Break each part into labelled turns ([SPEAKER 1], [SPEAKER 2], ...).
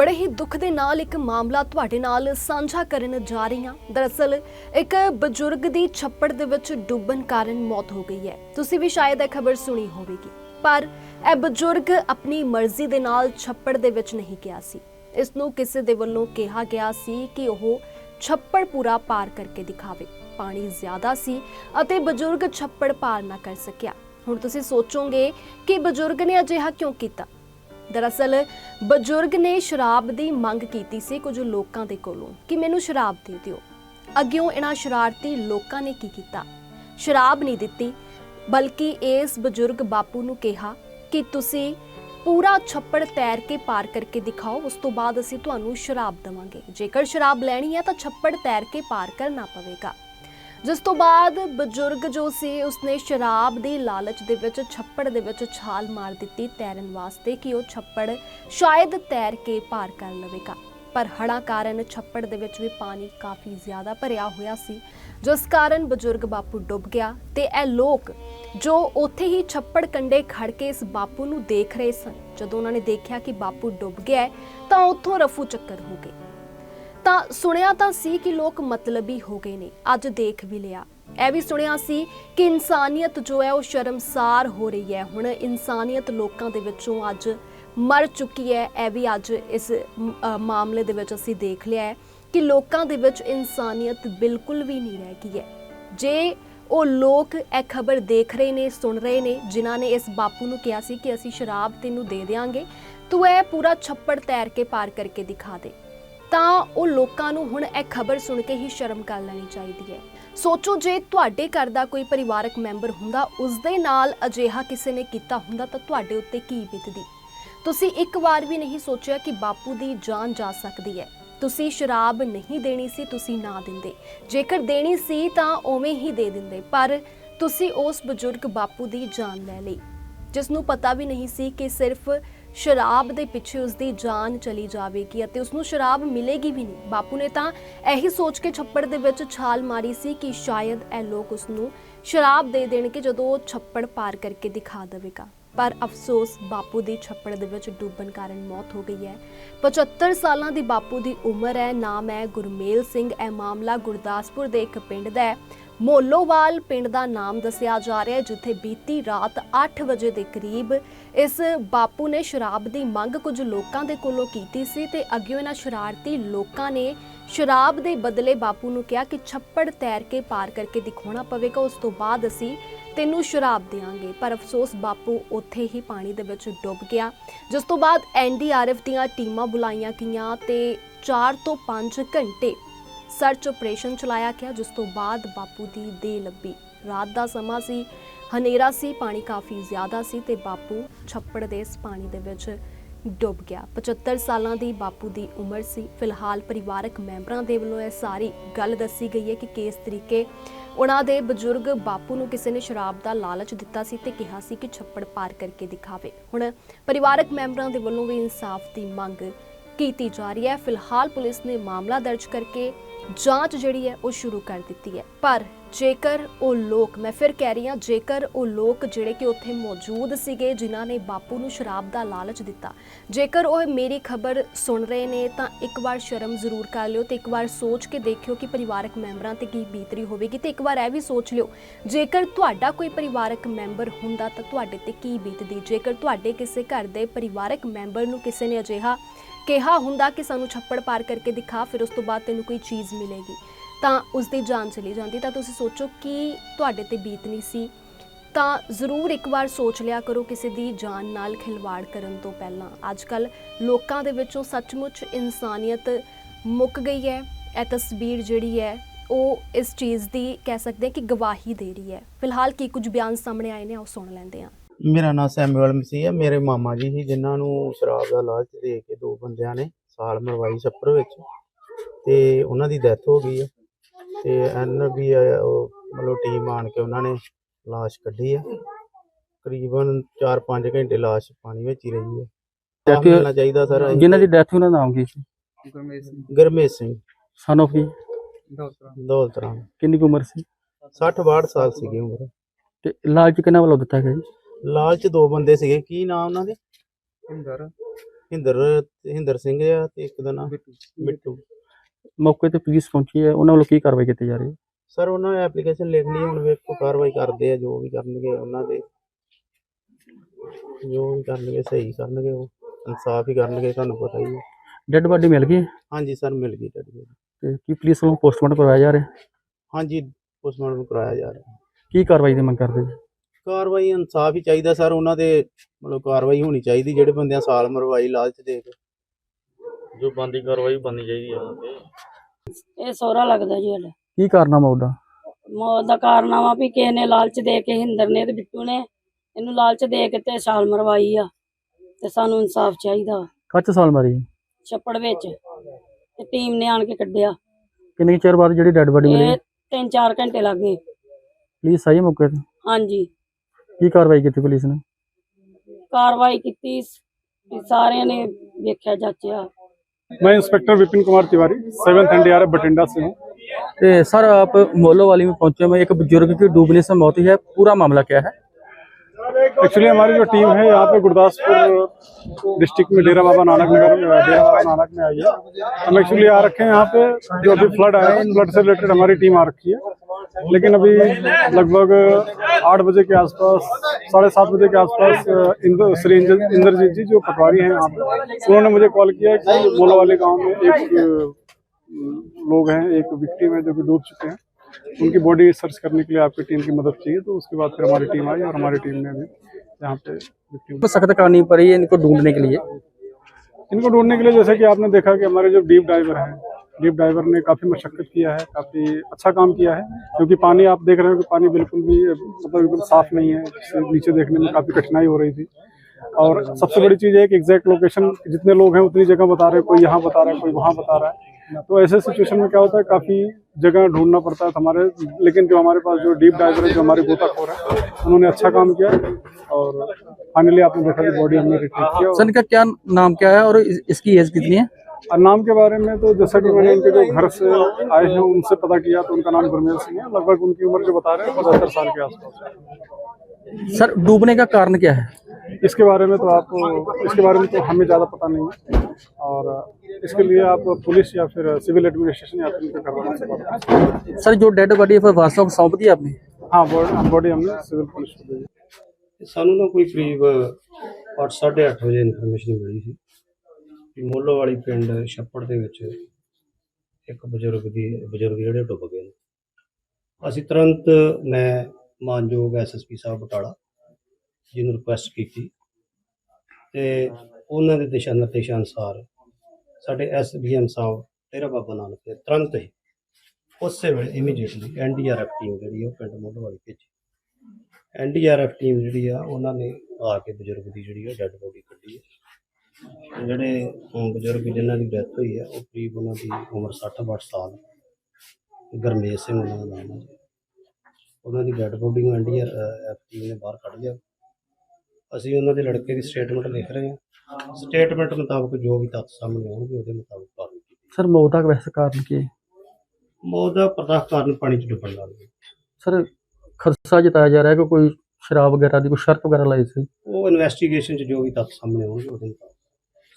[SPEAKER 1] ਬੜੇ ਹੀ ਦੁੱਖ ਦੇ ਨਾਲ ਇੱਕ ਮਾਮਲਾ ਤੁਹਾਡੇ ਨਾਲ ਸਾਂਝਾ ਕਰਨ ਜਾ ਰਹੀ ਹਾਂ। ਦਰਅਸਲ, ਇੱਕ ਬਜ਼ੁਰਗ ਦੀ ਛੱਪੜ ਦੇ ਵਿੱਚ ਡੁੱਬਣ ਕਾਰਨ ਮੌਤ ਹੋ ਗਈ ਹੈ। ਤੁਸੀਂ ਵੀ ਸ਼ਾਇਦ ਇਹ ਖਬਰ ਸੁਣੀ ਹੋਵੇਗੀ। ਪਰ ਇਹ ਬਜ਼ੁਰਗ ਆਪਣੀ ਮਰਜ਼ੀ ਦੇ ਨਾਲ ਛੱਪੜ ਦੇ ਵਿੱਚ ਨਹੀਂ ਗਿਆ ਸੀ। ਇਸ ਨੂੰ ਕਿਸੇ ਦੇ ਵੱਲੋਂ ਕਿਹਾ ਗਿਆ ਸੀ ਕਿ ਉਹ ਛੱਪੜ ਪੂਰਾ ਪਾਰ ਕਰਕੇ ਦਿਖਾਵੇ। ਪਾਣੀ ਜ਼ਿਆਦਾ ਸੀ ਅਤੇ ਬਜ਼ੁਰਗ ਛੱਪੜ ਪਾਰ ਨਾ ਕਰ ਸਕਿਆ। ਹੁਣ ਤੁਸੀਂ ਸੋਚੋਗੇ ਕਿ ਬਜ਼ੁਰਗ ਨੇ ਅਜਿਹਾ ਕਿਉਂ ਕੀਤਾ? ਦਰਅਸਲ ਬਜ਼ੁਰਗ ਨੇ ਸ਼ਰਾਬ ਦੀ ਮੰਗ ਕੀਤੀ ਸੀ ਕੁਝ ਲੋਕਾਂ ਦੇ ਕੋਲੋਂ। ਕਿ ਮੈਨੂੰ ਸ਼ਰਾਬ ਦੇ ਦਿਓ। ਅੱਗਿਓਂ ਇਹਨਾਂ ਸ਼ਰਾਰਤੀ ਲੋਕਾਂ ਨੇ ਕੀ ਕੀਤਾ? ਸ਼ਰਾਬ ਨਹੀਂ ਦਿੱਤੀ, ਬਲਕਿ ਇਸ ਬਜ਼ੁਰਗ ਬਾਪੂ ਨੂੰ ਕਿਹਾ ਕਿ ਤੁਸੀਂ ਪੂਰਾ ਛੱਪੜ ਤੈਰ ਕੇ ਪਾਰ ਕਰਕੇ ਦਿਖਾਓ, ਉਸ ਤੋਂ ਬਾਅਦ ਅਸੀਂ ਤੁਹਾਨੂੰ ਸ਼ਰਾਬ ਦਵਾਂਗੇ। ਜੇਕਰ ਸ਼ਰਾਬ ਲੈਣੀ ਹੈ ਤਾਂ ਛੱਪੜ ਤੈਰ ਕੇ ਪਾਰ ਕਰਨਾ ਪਵੇਗਾ। ਜਿਸ ਤੋਂ ਬਾਅਦ ਬਜ਼ੁਰਗ ਜੋ ਸੀ, ਉਸਨੇ ਸ਼ਰਾਬ ਦੀ ਲਾਲਚ ਦੇ ਵਿੱਚ, ਛੱਪੜ ਦੇ ਵਿੱਚ ਛਾਲ ਮਾਰ ਦਿੱਤੀ ਤੈਰਨ ਵਾਸਤੇ ਕਿ ਉਹ ਛੱਪੜ ਸ਼ਾਇਦ ਤੈਰ ਕੇ ਪਾਰ ਕਰ ਲਵੇਗਾ। ਪਰ ਹੜ੍ਹਾਂ ਕਾਰਨ ਛੱਪੜ ਦੇ ਵਿੱਚ ਵੀ ਪਾਣੀ ਕਾਫੀ ਜ਼ਿਆਦਾ ਭਰਿਆ ਹੋਇਆ ਸੀ, ਜਿਸ ਕਾਰਨ ਬਜ਼ੁਰਗ ਬਾਪੂ ਡੁੱਬ ਗਿਆ ਤੇ ਇਹ ਲੋਕ ਜੋ ਉੱਥੇ ਹੀ ਛੱਪੜ ਕੰਡੇ ਖੜ ਕੇ ਇਸ ਬਾਪੂ ਨੂੰ ਦੇਖ ਰਹੇ ਸਨ। ਜਦੋਂ ਉਹਨਾਂ ਨੇ ਦੇਖਿਆ ਕਿ ਬਾਪੂ ਡੁੱਬ ਗਿਆ ਤਾਂ ਉੱਥੋਂ ਰਫੂ ਚੱਕਰ ਹੋ ਗਏ। ਤਾਂ ਸੁਣਿਆ ਤਾਂ ਸੀ ਕਿ ਲੋਕ ਮਤਲਬੀ ਹੋ ਗਏ ਨੇ, ਅੱਜ ਦੇਖ ਵੀ ਲਿਆ। ਇਹ ਵੀ ਸੁਣਿਆ ਸੀ ਕਿ ਇਨਸਾਨੀਅਤ ਜੋ ਹੈ ਉਹ ਸ਼ਰਮਸਾਰ ਹੋ ਰਹੀ ਹੈ। ਹੁਣ ਇਨਸਾਨੀਅਤ ਲੋਕਾਂ ਦੇ ਵਿੱਚੋਂ ਅੱਜ ਮਰ ਚੁੱਕੀ ਹੈ। ਇਹ ਵੀ ਅੱਜ ਇਸ ਮਾਮਲੇ ਦੇ ਵਿੱਚ ਅਸੀਂ ਦੇਖ ਲਿਆ ਹੈ ਕਿ ਲੋਕਾਂ ਦੇ ਵਿੱਚ ਇਨਸਾਨੀਅਤ ਬਿਲਕੁਲ ਵੀ ਨਹੀਂ ਰਹਿ ਗਈ ਹੈ। ਜੇ ਉਹ ਲੋਕ ਇਹ ਖਬਰ ਦੇਖ ਰਹੇ ਨੇ, ਸੁਣ ਰਹੇ ਨੇ, ਜਿਨ੍ਹਾਂ ਨੇ ਇਸ ਬਾਪੂ ਨੂੰ ਕਿਹਾ ਸੀ ਕਿ ਅਸੀਂ ਸ਼ਰਾਬ ਤੈਨੂੰ ਦੇ ਦੇਵਾਂਗੇ ਤੂੰ ਇਹ ਪੂਰਾ ਛੱਪੜ ਤੈਰ ਕੇ ਪਾਰ ਕਰਕੇ ਦਿਖਾ ਦੇ। ਤਾਂ ਉਹ ਲੋਕਾਂ ਨੂੰ ਹੁਣ ਇਹ ਖਬਰ ਸੁਣ ਕੇ ਹੀ ਸ਼ਰਮ ਕਰ ਲੈਣੀ ਚਾਹੀਦੀ ਹੈ। ਸੋਚੋ ਜੇ ਤੁਹਾਡੇ ਘਰ ਦਾ ਕੋਈ ਪਰਿਵਾਰਕ ਮੈਂਬਰ ਹੁੰਦਾ ਉਸ ਦੇ ਨਾਲ ਅਜਿਹਾ ਕਿਸੇ ਨੇ ਕੀਤਾ ਹੁੰਦਾ ਤਾਂ ਤੁਹਾਡੇ ਉੱਤੇ ਕੀ ਬੀਤਦੀ? ਤੁਸੀਂ ਇੱਕ ਵਾਰ ਵੀ ਨਹੀਂ ਸੋਚਿਆ ਕਿ ਬਾਪੂ ਦੀ ਜਾਨ ਜਾ ਸਕਦੀ ਹੈ। ਤੁਸੀਂ ਸ਼ਰਾਬ ਨਹੀਂ ਦੇਣੀ ਸੀ, ਤੁਸੀਂ ਨਾ ਦਿੰਦੇ। ਜੇਕਰ ਦੇਣੀ ਸੀ ਤਾਂ ਉਵੇਂ ਹੀ ਦੇ ਦਿੰਦੇ, ਪਰ ਤੁਸੀਂ ਉਸ ਬਜ਼ੁਰਗ ਬਾਪੂ ਦੀ ਜਾਨ ਲੈ ਲਈ ਜਿਸ ਨੂੰ ਪਤਾ ਵੀ ਨਹੀਂ ਸੀ ਕਿ ਸਿਰਫ ਸ਼ਰਾਬ ਦੇ ਪਿੱਛੇ ਉਸ ਦੀ ਜਾਨ ਚਲੀ ਜਾਵੇਗੀ ਅਤੇ ਉਸ ਨੂੰ ਸ਼ਰਾਬ ਮਿਲੇਗੀ ਵੀ ਨਹੀਂ। ਬਾਪੂ ਨੇ ਤਾਂ ਇਹੀ ਸੋਚ ਕੇ ਛੱਪੜ ਦੇ ਵਿੱਚ ਛਾਲ ਮਾਰੀ ਸੀ ਕਿ ਸ਼ਾਇਦ ਇਹ ਲੋਕ ਉਸ ਨੂੰ ਸ਼ਰਾਬ ਦੇ ਦੇਣਗੇ ਜਦੋਂ ਉਹ ਛੱਪੜ ਪਾਰ ਕਰਕੇ ਦਿਖਾ ਦੇਵੇਗਾ। ਪਰ ਅਫਸੋਸ, ਬਾਪੂ ਦੀ ਛੱਪੜ ਦੇ ਵਿੱਚ ਡੁੱਬਣ ਕਾਰਨ ਮੌਤ ਹੋ ਗਈ ਹੈ। 75 ਸਾਲਾਂ ਦੀ ਬਾਪੂ ਦੀ ਉਮਰ ਹੈ, ਨਾਮ ਹੈ ਗੁਰਮੇਲ ਸਿੰਘ। ਇਹ ਮਾਮਲਾ ਗੁਰਦਾਸਪੁਰ ਦੇ ਇੱਕ ਪਿੰਡ ਦਾ ਹੈ। ਮੋਲੋਵਾਲ ਪਿੰਡ ਦਾ ਨਾਮ ਦੱਸਿਆ ਜਾ ਰਿਹਾ ਹੈ, ਜਿੱਥੇ ਬੀਤੀ ਰਾਤ 8 ਵਜੇ ਦੇ ਕਰੀਬ ਇਸ ਬਾਪੂ ਨੇ ਸ਼ਰਾਬ ਦੀ ਮੰਗ ਕੁਝ ਲੋਕਾਂ ਦੇ ਕੋਲੋਂ ਕੀਤੀ ਸੀ ਤੇ ਅੱਗੇ ਇਹਨਾਂ ਸ਼ਰਾਰਤੀ ਲੋਕਾਂ ਨੇ ਸ਼ਰਾਬ ਦੇ ਬਦਲੇ ਬਾਪੂ ਨੂੰ ਕਿਹਾ ਕਿ ਛੱਪੜ ਤੈਰ ਕੇ ਪਾਰ ਕਰਕੇ ਦਿਖਾਉਣਾ ਪਵੇਗਾ, ਉਸ ਤੋਂ ਬਾਅਦ ਅਸੀਂ ਤੈਨੂੰ ਸ਼ਰਾਬ ਦੇਵਾਂਗੇ ਪਰ ਅਫਸੋਸ, ਬਾਪੂ ਉੱਥੇ ਹੀ ਪਾਣੀ ਦੇ ਵਿੱਚ ਡੁੱਬ ਗਿਆ। ਜਿਸ ਤੋਂ ਬਾਅਦ ਐਨਡੀਆਰਐਫ ਦੀਆਂ ਟੀਮਾਂ ਬੁਲਾਈਆਂ ਗਈਆਂ ਤੇ 4 ਤੋਂ 5 ਘੰਟੇ ਸਰਚ ਆਪਰੇਸ਼ਨ ਚਲਾਇਆ ਗਿਆ, ਜਿਸ ਤੋਂ ਬਾਅਦ ਬਾਪੂ ਦੀ ਦੇਹ ਲੱਭੀ। ਰਾਤ ਦਾ ਸਮਾਂ ਸੀ, ਹਨੇਰਾ ਸੀ, ਪਾਣੀ ਕਾਫੀ ਜ਼ਿਆਦਾ ਸੀ ਤੇ ਬਾਪੂ ਛੱਪੜ ਦੇ ਇਸ ਪਾਣੀ ਦੇ ਵਿੱਚ ਡੁੱਬ ਗਿਆ। 75 ਸਾਲਾਂ ਦੀ ਬਾਪੂ ਦੀ ਉਮਰ ਸੀ। ਫਿਲਹਾਲ ਪਰਿਵਾਰਕ ਮੈਂਬਰਾਂ ਦੇ ਵੱਲੋਂ ਇਹ ਸਾਰੀ ਗੱਲ ਦੱਸੀ ਗਈ ਹੈ ਕਿ ਕਿਸ ਤਰੀਕੇ ਉਹਨਾਂ ਦੇ ਬਜ਼ੁਰਗ ਬਾਪੂ ਨੂੰ ਕਿਸੇ ਨੇ ਸ਼ਰਾਬ ਦਾ ਲਾਲਚ ਦਿੱਤਾ ਸੀ ਤੇ ਕਿਹਾ ਸੀ ਕਿ ਛੱਪੜ ਪਾਰ ਕਰਕੇ ਦਿਖਾਵੇ। ਹੁਣ ਪਰਿਵਾਰਕ ਮੈਂਬਰਾਂ ਦੇ ਵੱਲੋਂ ਵੀ ਇਨਸਾਫ ਦੀ ਮੰਗ ਕੀਤੀ ਜਾ ਰਹੀ ਹੈ। ਫਿਲਹਾਲ ਪੁਲਿਸ ਨੇ ਮਾਮਲਾ ਦਰਜ ਕਰਕੇ ਜਾਂਚ ਜਿਹੜੀ ਹੈ ਉਹ ਸ਼ੁਰੂ ਕਰ ਦਿੱਤੀ ਹੈ। ਪਰ ਜੇਕਰ ਉਹ ਲੋਕ, ਮੈਂ ਫਿਰ ਕਹਿ ਰਹੀ ਹਾਂ, ਜੇਕਰ ਉਹ ਲੋਕ ਜਿਹੜੇ ਕਿ ਉੱਥੇ ਮੌਜੂਦ ਸੀਗੇ, ਜਿਨ੍ਹਾਂ ਨੇ ਬਾਪੂ ਨੂੰ ਸ਼ਰਾਬ ਦਾ ਲਾਲਚ ਦਿੱਤਾ, ਜੇਕਰ ਉਹ ਮੇਰੀ ਖਬਰ ਸੁਣ ਰਹੇ ਨੇ, ਤਾਂ ਇੱਕ ਵਾਰ ਸ਼ਰਮ ਜ਼ਰੂਰ ਕਰ ਲਿਓ ਤੇ ਇੱਕ ਵਾਰ ਸੋਚ ਕੇ ਦੇਖਿਓ ਕਿ ਪਰਿਵਾਰਕ ਮੈਂਬਰਾਂ ਤੇ ਕੀ ਬੀਤਰੀ ਹੋਵੇਗੀ ਤੇ ਇੱਕ ਵਾਰ ਇਹ ਵੀ ਸੋਚ ਲਿਓ, ਜੇਕਰ ਤੁਹਾਡਾ ਕੋਈ ਪਰਿਵਾਰਕ ਮੈਂਬਰ ਹੁੰਦਾ ਤਾਂ ਤੁਹਾਡੇ ਤੇ ਕੀ ਬੀਤਦੀ? ਜੇਕਰ ਤੁਹਾਡੇ ਕਿਸੇ ਘਰ ਦੇ ਪਰਿਵਾਰਕ ਮੈਂਬਰ ਨੂੰ ਕਿਸੇ ਨੇ ਅਜਿਹਾ ਕਿਹਾ ਹੁੰਦਾ ਕਿ ਸਾਨੂੰ ਛੱਪੜ ਪਾਰ ਕਰਕੇ ਦਿਖਾ, ਫਿਰ ਉਸ ਤੋਂ ਬਾਅਦ ਤੈਨੂੰ ਕੋਈ ਚੀਜ਼ ਮਿਲੇਗੀ। ਤਾਂ ਉਸ ਦੀ ਜਾਨ ਚਲੀ ਜਾਂਦੀ। ਤਾਂ ਤੁਸੀਂ ਸੋਚੋ ਕਿ ਤੁਹਾਡੇ ਤੇ ਬੀਤਨੀ ਸੀ। ਤਾਂ ਜ਼ਰੂਰ ਇੱਕ ਵਾਰ ਸੋਚ ਲਿਆ ਕਰੋ ਕਿਸੇ ਦੀ ਜਾਨ ਨਾਲ ਖਿਲਵਾੜ ਕਰਨ ਤੋਂ ਪਹਿਲਾਂ। ਅੱਜ ਕੱਲ ਲੋਕਾਂ ਦੇ ਵਿੱਚੋਂ ਸੱਚਮੁੱਚ ਇਨਸਾਨੀਅਤ ਮੁੱਕ ਗਈ ਹੈ। ਇਹ ਤਸਵੀਰ ਜਿਹੜੀ ਹੈ, ਉਹ ਇਸ ਚੀਜ਼ ਦੀ ਕਹਿ ਸਕਦੇ ਹਾਂ ਕਿ ਗਵਾਹੀ ਦੇ ਰਹੀ ਹੈ। ਫਿਲਹਾਲ ਕੀ ਕੁਝ ਬਿਆਨ ਸਾਹਮਣੇ ਆਏ ਨੇ ਉਹ ਸੁਣ ਲੈਂਦੇ ਹਾਂ।
[SPEAKER 2] ਮੇਰਾ ਨਾਮ ਸੈਮੂਅਲ ਮਸੀਹ ਹੈ ਮੇਰੇ ਮਾਮਾ ਜੀ ਸੀ ਜਿਨ੍ਹਾਂ ਨੂੰ ਸ਼ਰਾਬ ਦਾ ਲਾਲਚ ਦੇ ਕੇ ਦੋ ਬੰਦਿਆਂ ਨੇ ਸਾਲ ਮਰਵਾਈ ਛੱਪਰ ਵਿੱਚ ਤੇ ਉਹਨਾਂ ਦੀ ਡੈਥ ਹੋ ਗਈ ਹੈ ਤੇ ਐਨ ਵੀ ਉਹ ਮਤਲਬ ਟੀਮ ਆਣ ਕੇ ਉਹਨਾਂ ਨੇ ਲਾਸ਼ ਕੱਢੀ ਹੈ। ਤਕਰੀਬਨ 4-5 ਘੰਟੇ ਲਾਸ਼ ਪਾਣੀ ਵਿੱਚ ਹੀ ਰਹੀ ਹੈ। ਚਾਹੀਦਾ ਸਰ। ਅਸੀਂ
[SPEAKER 3] ਜਿਨ੍ਹਾਂ ਦੀ ਡੈਥ ਉਹਨਾਂ ਦਾ ਨਾਮ ਕੀ ਸੀ?
[SPEAKER 4] ਗੁਰਮੇਸ਼ ਸਿੰਘ।
[SPEAKER 2] ਗਰਮੇਸ਼ ਸਿੰਘ।
[SPEAKER 3] ਸਨ ਆਫ ਕੀ?
[SPEAKER 4] ਦੋਸਰਾ
[SPEAKER 2] ਦੌਲਤ ਰਾਮ।
[SPEAKER 3] ਕਿੰਨੀ ਉਮਰ ਸੀ?
[SPEAKER 2] 60-62 ਸਾਲ ਸੀਗੀ ਉਮਰ।
[SPEAKER 3] ਤੇ ਇਲਾਜ ਕਿਹਨਾਂ ਵੱਲੋਂ ਦਿੱਤਾ ਗਿਆ ਜੀ?
[SPEAKER 2] ਲਾਲਚ ਦੋ ਬੰਦੇ ਸੀਗੇ। ਕੀ ਨਾਮ ਉਹਨਾਂ ਦੇ?
[SPEAKER 4] ਇੰਦਰ।
[SPEAKER 2] ਹਿੰਦਰ ਹਿੰਦਰ ਸਿੰਘ ਆ ਤੇ ਇੱਕ ਦਾ ਨਾਮ ਮਿੱਟੂ।
[SPEAKER 3] ਮੌਕੇ ਤੇ ਪੁਲਿਸ ਪਹੁੰਚੀ ਹੈ। ਉਹਨਾਂ ਵੱਲੋਂ ਕੀ ਕਾਰਵਾਈ ਕੀਤੀ ਜਾ ਰਹੀ ਹੈ?
[SPEAKER 2] ਸਰ ਉਹਨਾਂ ਨੇ ਐਪਲੀਕੇਸ਼ਨ ਲਿਖ ਲਈ ਹੁਣ ਵੇਖੋ ਕਾਰਵਾਈ ਕਰਦੇ ਆ ਜੋ ਵੀ ਕਰਨਗੇ ਉਹਨਾਂ ਦੇ। ਜੋ ਵੀ ਕਰਨਗੇ ਸਹੀ ਕਰਨਗੇ ਉਹ ਇਨਸਾਫ ਹੀ ਕਰਨਗੇ ਤੁਹਾਨੂੰ ਪਤਾ ਹੀ ਹੈ।
[SPEAKER 3] ਡੈੱਡ ਬਾਡੀ ਮਿਲ ਗਈ?
[SPEAKER 2] ਹਾਂਜੀ ਸਰ ਮਿਲ ਗਈ ਤੁਹਾਡੀ
[SPEAKER 3] ਤੇ ਕੀ ਪੁਲਿਸ ਵੱਲੋਂ ਪੋਸਟਮਾਰਟਮ ਕਰਵਾਇਆ ਜਾ ਰਿਹਾ?
[SPEAKER 2] ਹਾਂਜੀ ਪੋਸਟਮਾਰਟਮ ਕਰਾਇਆ ਜਾ ਰਿਹਾ।
[SPEAKER 3] ਕੀ ਕਾਰਵਾਈ ਦੀ ਮੰਗ ਕਰਦੇ ਜੀ
[SPEAKER 2] ਕਾਰਵਾਈ ਇਨਸਾਫ ਹੀ ਚਾਹੀਦਾ ਸਰ ਉਹਨਾਂ ਦੇ ਮਤਲਬ ਕਾਰਵਾਈ ਹੋਣੀ ਚਾਹੀਦੀ ਜਿਹੜੇ ਬੰਦਿਆਂ ਸਾਲ ਮਰਵਾਈ ਲਾਲਚ ਦੇ ਕੇ।
[SPEAKER 5] ਜੋ ਬੰਦੀ ਕਾਰਵਾਈ ਬੰਦੀ ਚਾਹੀਦੀ ਆ ਤੇ।
[SPEAKER 6] ਇਹ ਸੋਹਰਾ ਲੱਗਦਾ ਜੀ ਸਾਡਾ।
[SPEAKER 3] ਕੀ ਕਾਰਨਾਮਾ ਉਹਦਾ
[SPEAKER 6] ਮੌਤ ਦਾ? ਕਾਰਨਾਮਾ ਵੀ ਕਿਸੇ ਨੇ ਲਾਲਚ ਦੇ ਕੇ ਹਿੰਦਰ ਨੇ ਤੇ ਬਿੱਟੂ ਨੇ ਇਹਨੂੰ ਲਾਲਚ ਦੇ ਕੇ ਤੇ ਛਾਲ ਮਰਵਾਈ ਆ ਤੇ ਸਾਨੂੰ ਇਨਸਾਫ ਚਾਹੀਦਾ ਵਾ।
[SPEAKER 3] ਕੱਚ ਸਾਲ ਮਾਰੀ?
[SPEAKER 6] ਛੱਪੜ ਵਿੱਚ ਤੇ ਟੀਮ ਨੇ ਆਣ ਕੇ ਕੱਢਿਆ।
[SPEAKER 3] ਕਿੰਨੇ ਕੁ ਚਿਰ ਬਾਅਦ ਜਿਹੜੀ ਡੈੱਡ ਬਾਡੀ ਮਿਲੀ?
[SPEAKER 6] ਇਹ ਤਿੰਨ ਚਾਰ ਘੰਟੇ ਲੱਗ ਗਏ।
[SPEAKER 3] ਪੁਲਿਸ ਆਈ ਮੌਕੇ ਤੇ?
[SPEAKER 6] ਹਾਂਜੀ।
[SPEAKER 3] ਕੀ ਕਾਰਵਾਈ ਕੀਤੀ ਪੁਲਿਸ ਨੇ
[SPEAKER 6] ਕਾਰਵਾਈ ਕੀਤੀ ਵੀ ਸਾਰਿਆਂ ਨੇ ਵੇਖਿਆ ਜਾਚਿਆ
[SPEAKER 7] मैं inspector Vipin Kumar Tiwari seventh NDRF Bathinda से हूँ
[SPEAKER 3] ਤੇ सर आप मोलोवाली में पहुंचे में एक बुजुर्ग की डूबने से मौत हुई है पूरा मामला क्या है
[SPEAKER 7] एक्चुअली हमारी जो टीम है यहाँ पे गुरदासपुर डिस्ट्रिक्ट में डेरा बाबा नानक नगर में डेरा बाबा नानक में आई है हम एक्चुअली आ रखे हैं यहाँ पे जो अभी फ्लड आया है फ्लड से रिलेटेड हमारी टीम आ रखी है लेकिन अभी लगभग आठ बजे के आसपास साढ़े सात बजे के आसपास इंद्र श्री इंद्रजीत जी जो पटवारी हैं यहाँ पे उन्होंने मुझे कॉल किया कि मोला वाले गाँव में एक लोग हैं एक विक्टिम है जो कि डूब चुके हैं। उनकी बॉडी सर्च करने के लिए आपकी टीम की मदद चाहिए तो उसके बाद फिर हमारी टीम आई और हमारी टीम ने भी यहाँ पे
[SPEAKER 3] सख्त करनी पड़ी है इनको ढूँढने के लिए।
[SPEAKER 7] इनको ढूँढने के लिए जैसे कि आपने देखा कि हमारे जो डीप डाइवर हैं डीप डाइवर ने काफ़ी मशक्कत किया है, काफ़ी अच्छा काम किया है, क्योंकि पानी आप देख रहे हो कि पानी बिल्कुल भी मतलब एकदम साफ़ नहीं है नीचे देखने में काफ़ी कठिनाई हो रही थी। और सबसे बड़ी चीज़ है कि एग्जैक्ट लोकेशन जितने लोग हैं उतनी जगह बता रहे हैं, कोई यहाँ बता रहा है, कोई वहाँ बता रहा है। तो ऐसे सिचुएशन में क्या होता है, काफ़ी जगह ढूंढना पड़ता है हमारे, लेकिन जो हमारे पास जो डीप डाइवर है, जो हमारे गोताखोर है, उन्होंने अच्छा काम किया और फाइनली आपने देखा कि बॉडी हमने रिट्रीव किया।
[SPEAKER 3] सर, इनका क्या नाम क्या है और इसकी एज कितनी है?
[SPEAKER 7] और नाम के बारे में तो जैसा कि मैंने इनके जो घर से आए हैं उनसे पता किया तो उनका नाम गुरमेल सिंह है लगभग उनकी उम्र जो बता रहे हैं पचहत्तर साल के आसपास है।
[SPEAKER 3] सर डूबने का कारण क्या है
[SPEAKER 7] इसके बारे में तो आप इसके बारे में तो हमें ज़्यादा पता नहीं है और इसके लिए आप पुलिस या फिर सिविल एडमिनिस्ट्रेशन या फिर उनके घर वालों से बात करें।
[SPEAKER 3] सर जो डेड बॉडी है फिर वास्तव को सौंप दिया आपने
[SPEAKER 7] हाँ बॉडी बॉडी हमने सिविल पुलिस को दी है।
[SPEAKER 5] ਸਾਨੂੰ ਨਾ ਕੋਈ ਕਰੀਬ 8:30 ਵਜੇ ਇਨਫੋਰਮੇਸ਼ਨ ਮਿਲੀ ਸੀ ਕਿ ਮੋਲੋ ਵਾਲੀ ਪਿੰਡ ਛੱਪੜ ਦੇ ਵਿੱਚ ਇੱਕ ਬਜ਼ੁਰਗ ਦੀ, ਬਜ਼ੁਰਗ ਜਿਹੜੇ ਡੁੱਬ ਗਏ ਨੇ। ਅਸੀਂ ਤੁਰੰਤ ਮੈਂ ਮਾਨਯੋਗ ਐਸਐਸਪੀ ਸਾਹਿਬ ਬਟਾਲਾ ਜੀ ਨੂੰ ਰਿਕੁਐਸਟ ਕੀਤੀ ਤੇ ਉਹਨਾਂ ਦੇ ਦਿਸ਼ਾ ਨਿਰਦੇਸ਼ਾਂ ਅਨੁਸਾਰ ਸਾਡੇ ਐਸਡੀਐਮ ਸਾਹਿਬ ਤੇਰਾ ਬਾਬਾ ਨਾਨਕ ਨੇ ਤੁਰੰਤ ਹੀ ਉਸੇ ਵੇਲੇ ਇਮੀਡੀਏਟਲੀ ਐਨਡੀਆਰਐਫ ਟੀਮ ਜਿਹੜੀ ਉਹ ਪਿੰਡ ਮੋਲੋ ਵਾਲੀ ਭੇਜੀ। ਐਨਡੀਆਰਐਫ ਟੀਮ ਜਿਹੜੀ ਆ, ਉਹਨਾਂ ਨੇ ਆ ਕੇ ਬਜ਼ੁਰਗ ਦੀ ਜਿਹੜੀ ਆ ਡੈੱਡ ਬੋਡੀ ਕੱਢੀ ਹੈ ਜਿਹੜੇ ਬਜ਼ੁਰਗ ਜਿਨ੍ਹਾਂ ਦੀ ਡੈਥ ਹੋਈ ਹੈ ਉਹ ਕਰੀਬ ਉਹਨਾਂ ਦੀ ਉਮਰ 60-62 ਸਾਲ। ਗਰਮੇਸ਼ ਸਿੰਘ ਉਹਨਾਂ ਦਾ ਨਾਮ ਹੈ ਉਹਨਾਂ ਦੀ ਡੈਡ ਬੋਡੀ ਨੂੰ ਐਨਡੀਆਰ ਐਫਟੀ ਨੇ ਬਾਹਰ ਕੱਢ ਲਿਆ। ਅਸੀਂ ਉਹਨਾਂ ਦੇ ਲੜਕੇ ਦੀ ਸਟੇਟਮੈਂਟ ਲਿਖ ਰਹੇ ਹਾਂ। ਸਟੇਟਮੈਂਟ ਮੁਤਾਬਕ ਜੋ ਵੀ ਤੱਥ ਸਾਹਮਣੇ ਆਉਣਗੇ ਉਹਦੇ ਮੁਤਾਬਕ ਕਾਰਵਾਈ ਕੀਤੀ
[SPEAKER 3] ਸਰ ਮੌਤ ਦਾ ਵੈਸੇ ਕਾਰਨ ਕੀ
[SPEAKER 5] ਮੌਤ ਦਾ ਪਤਾ ਕਾਰਨ ਪਾਣੀ ਚ ਡੁੱਬਣ
[SPEAKER 3] ਦਾ ਸਰ ਖਰਸਾ ਜਤਾਇਆ ਜਾ ਰਿਹਾ ਕਿ ਕੋਈ ਸ਼ਰਾਬ ਵਗੈਰਾ ਦੀ ਕੋਈ ਸ਼ਰਤ ਵਗੈਰਾ ਲਾਈ ਸੀ?
[SPEAKER 5] ਉਹ ਇਨਵੈਸਟੀਗੇਸ਼ਨ ਚ ਜੋ ਵੀ ਤੱਥ ਸਾਹਮਣੇ ਆਉਣਗੇ ਉਹਦੇ ਮੁਤਾਬਕ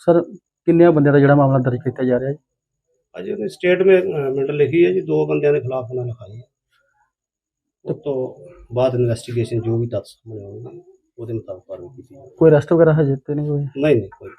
[SPEAKER 3] ਸਰ ਕਿੰਨੇ ਬੰਦਿਆਂ ਦਾ ਜਿਹੜਾ ਮਾਮਲਾ ਦਰਜ ਕੀਤਾ ਜਾ ਰਿਹਾ ਹੈ
[SPEAKER 5] ਅਜੇ ਉਹਨੇ ਸਟੇਟਮੈਂਟ ਲਿਖੀ ਹੈ ਜੀ ਦੋ ਬੰਦਿਆਂ ਦੇ ਖਿਲਾਫ ਉਹਨਾਂ ਲਿਖਾਈ ਹੈ। ਉਸ ਤੋਂ ਬਾਅਦ ਇਨਵੈਸਟੀਗੇਸ਼ਨ ਜੋ ਵੀ ਤੱਥ ਸਾਹਮਣੇ ਆਉਣਗੇ ਉਹਦੇ ਮੁਤਾਬਕ ਕਾਰਵਾਈ ਕੀਤੀ ਜਾਵੇਗੀ
[SPEAKER 3] ਕੋਈ ਅਰੈਸਟ ਵਗੈਰਾ ਹਜੇ ਤੇ ਨਹੀਂ ਹੋਈ?
[SPEAKER 5] ਨਹੀਂ ਨਹੀਂ ਕੋਈ।